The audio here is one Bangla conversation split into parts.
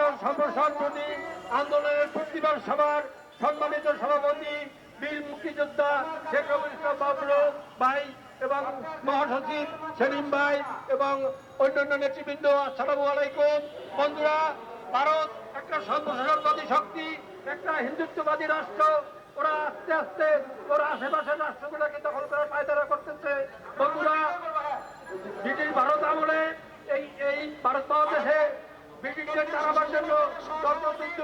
জাতীয় সম্প্রসারণী আন্দোলনের প্রতিবাদ সভার সম্মানিত সভাপতি বীর মুক্তিযোদ্ধা শেখ ইসলাম বাবলু ভাই এবং মহাসচিব সেলিম ভাই এবং অন্যান্য নেতৃবৃন্দ, আসসালামু আলাইকুম। বন্ধুরা, ভারত একটা সম্প্রসারণবাদী শক্তি, একটা হিন্দুত্ববাদী রাষ্ট্র। ওরা আস্তে আস্তে ওরা আশেপাশের রাষ্ট্রগুলোকে দখল করার পায়তারা করতেছে বন্ধুরা ব্রিটিশ ভারত আমলে এই এই ভারত মহাদেশে ব্রিটিশদের তাড়াবার জন্য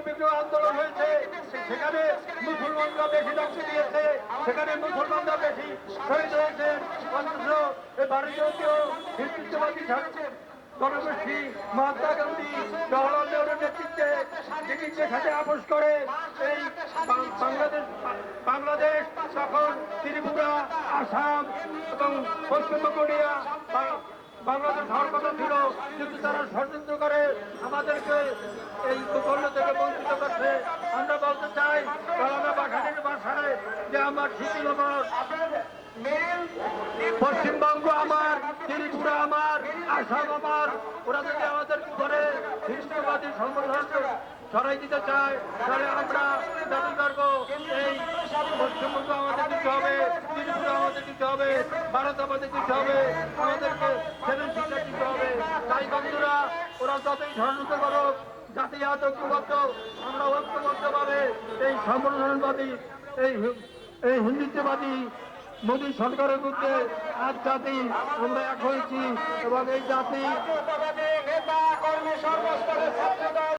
বিগ্রহ আন্দোলন হয়েছে। সেখানে মুসলমানরা বেশি রক্ত দিয়েছে। সেখানে মুসলমানরা বেশি শহীদ হয়েছে। অথচ ভারতীয় হিন্দুত্ববাদী শাসক গণগোষ্ঠী মহাত্মা গান্ধী জওয়াহরলাল নেহরুর নেতৃত্বে ব্রিটিশদের সাথে আপোষ করে বাংলাদেশ বাংলাদেশ, তখন ত্রিপুরা, আসাম এবং পশ্চিমবঙ্গিয়া বাংলাদেশ হওয়ার কথা ছিল, কিন্তু তারা ষড়যন্ত্র করে আমাদেরকে এই ভূখণ্ড থেকে বঞ্চিত করছে। আমরা বলতে চাই বাঘানের ভাষায় যে আমার শিথিলবর পশ্চিমবঙ্গ আমার, ত্রিপুরা আমার, আসাম আমার, ওরা যদি আমাদের উপরে হিন্দুবাদী সংগঠন সরাই দিতে চায়, তাহলে আমরা দাবি করব, এই পশ্চিমবঙ্গ আমাদের দিতে হবে, ত্রিপুরা আমাদের দিতে হবে, ভারত আমাদের দিতে হবে, আমাদেরকে সেভেন সিস্টার দিতে হবে তাই বন্ধুরা ওরা যতই ষড়যন্ত্র করুক জাতি জাত, ঐক্যবদ্ধ, আমরা ঐক্যবদ্ধভাবে এই সম্প্রসারণবাদী এই এই হিন্দুত্ববাদী মোদী সরকারের বিরুদ্ধে আজ জাতি আমরা এক হয়েছি এবং এই জাতি